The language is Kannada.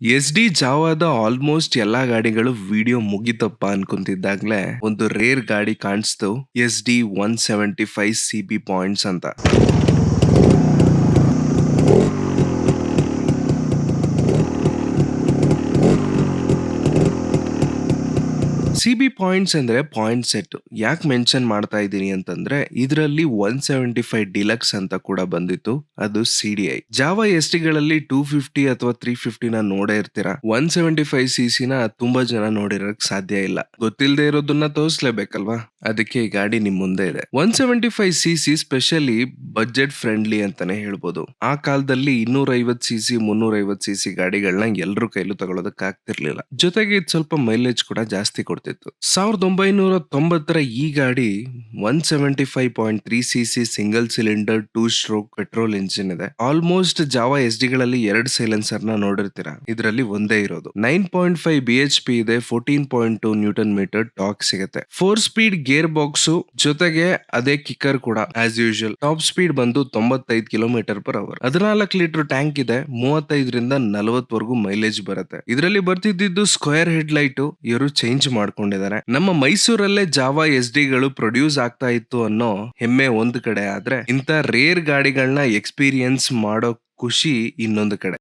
ಎಸ್ ಡಿ ಜಾವಾದ ಆಲ್ಮೋಸ್ಟ್ ಎಲ್ಲಾ ಗಾಡಿಗಳು ವಿಡಿಯೋ ಮುಗಿತಪ್ಪ ಅನ್ಕೊಂತಿದ್ದಾಗ್ಲೆ ಒಂದು ರೇರ್ ಗಾಡಿ ಕಾಣಿಸ್ತು S D one seventy five C B points ಅಂತ. ಸಿ ಬಿ ಪಾಯಿಂಟ್ಸ್ ಅಂದ್ರೆ ಪಾಯಿಂಟ್ ಸೆಟ್ ಯಾಕೆ ಮೆನ್ಷನ್ ಮಾಡ್ತಾ ಇದ್ದೀನಿ ಅಂತಂದ್ರೆ, ಇದರಲ್ಲಿ ಒನ್ ಸೆವೆಂಟಿ ಫೈವ್ ಡಿಲಕ್ಸ್ ಅಂತ ಕೂಡ ಬಂದಿತ್ತು. ಅದು C D I Java S ಟಿಗಳಲ್ಲಿ two fifty ಅಥವಾ ತ್ರೀ ಫಿಫ್ಟಿನ ನೋಡೇ ಇರ್ತೀರಾ? ಒನ್ ಸೆವೆಂಟಿ ಫೈವ್ ಸಿ ಸಿನ ತುಂಬಾ ಜನ ನೋಡಿರಕ್ ಸಾಧ್ಯ ಇಲ್ಲ. ಗೊತ್ತಿಲ್ಲದೆ ಇರೋದನ್ನ ತೋರಿಸ್ಲೇಬೇಕಲ್ವಾ? ಅದಕ್ಕೆ ಈ ಗಾಡಿ ನಿಮ್ ಮುಂದೆ ಇದೆ. One seventy five C C specially budget friendly ಅಂತಾನೆ ಹೇಳ್ಬೋದು. ಆ ಕಾಲದಲ್ಲಿ ಇನ್ನೂರ ಐವತ್ ಸಿ ಸಿ ಮುನ್ನೂರ ಐವತ್ ಸಿ ಸಿ ಗಾಡಿಗಳನ್ನ ಎಲ್ಲರೂ ಕೈಲೂ ತಗೊಳೋದಕ್ಕೆ ಆಗ್ತಿರ್ಲಿಲ್ಲ ಜೊತೆಗೆ ಇದು ಸ್ವಲ್ಪ ಮೈಲೇಜ್ ಕೂಡ ಜಾಸ್ತಿ ಕೊಡ್ತಿತ್ತು. ಸಾವಿರದ ಒಂಬೈನೂರ ತೊಂಬತ್ತರ ಈ ಗಾಡಿ one seventy five point three C C single cylinder, two stroke petrol engine ಇದೆ. ಆಲ್ಮೋಸ್ಟ್ ಜಾವಾ ಎಸ್ ಡಿಗಳಲ್ಲಿ ಎರಡು ಸೈಲೆನ್ಸರ್ನ ನೋಡಿರ್ತೀರಾ? ಇದರಲ್ಲಿ ಒಂದೇ ಇರೋದು. Nine point five B H P ಇದೆ, fourteen point two newton metre torque ಸಿಗುತ್ತೆ. ಫೋರ್ ಸ್ಪೀಡ್ ಗೇರ್ ಬಾಕ್ಸ್ ಜೊತೆಗೆ ಅದೇ ಕಿಕ್ಕರ್ ಕೂಡ ಆಸ್ ಯೂಶುವಲ್ ಟಾಪ್ ಸ್ಪೀಡ್ ಬಂದು ತೊಂಬತ್ತೈದು ಕಿಲೋಮೀಟರ್ ಪರ್ ಅವರ್. ಹದಿನಾಲ್ಕು ಲೀಟರ್ ಟ್ಯಾಂಕ್ ಇದೆ, ಮೂವತ್ತೈದರಿಂದ ನಲವತ್ತವರೆಗೂ ಮೈಲೇಜ್ ಬರುತ್ತೆ. ಇದರಲ್ಲಿ ಬರ್ತಿದ್ದು ಸ್ಕ್ವೇರ್ ಹೆಡ್ ಲೈಟ್, ಇವರು ಚೇಂಜ್ ಮಾಡ್ಕೊಂಡಿದ್ದಾರೆ. ನಮ್ಮ ಮೈಸೂರಲ್ಲೇ ಜಾವಾ ಎಸ್ ಡಿಗಳು ಪ್ರೊಡ್ಯೂಸ್ ಆಗ್ತಾ ಇತ್ತು ಅನ್ನೋ ಹೆಮ್ಮೆ ಒಂದ್ ಕಡೆ ಆದ್ರೆ ಇಂತ ರೇರ್ ಗಾಡಿಗಳನ್ನ ಎಕ್ಸ್ಪೀರಿಯನ್ಸ್ ಮಾಡೋ ಖುಷಿ ಇನ್ನೊಂದು ಕಡೆ.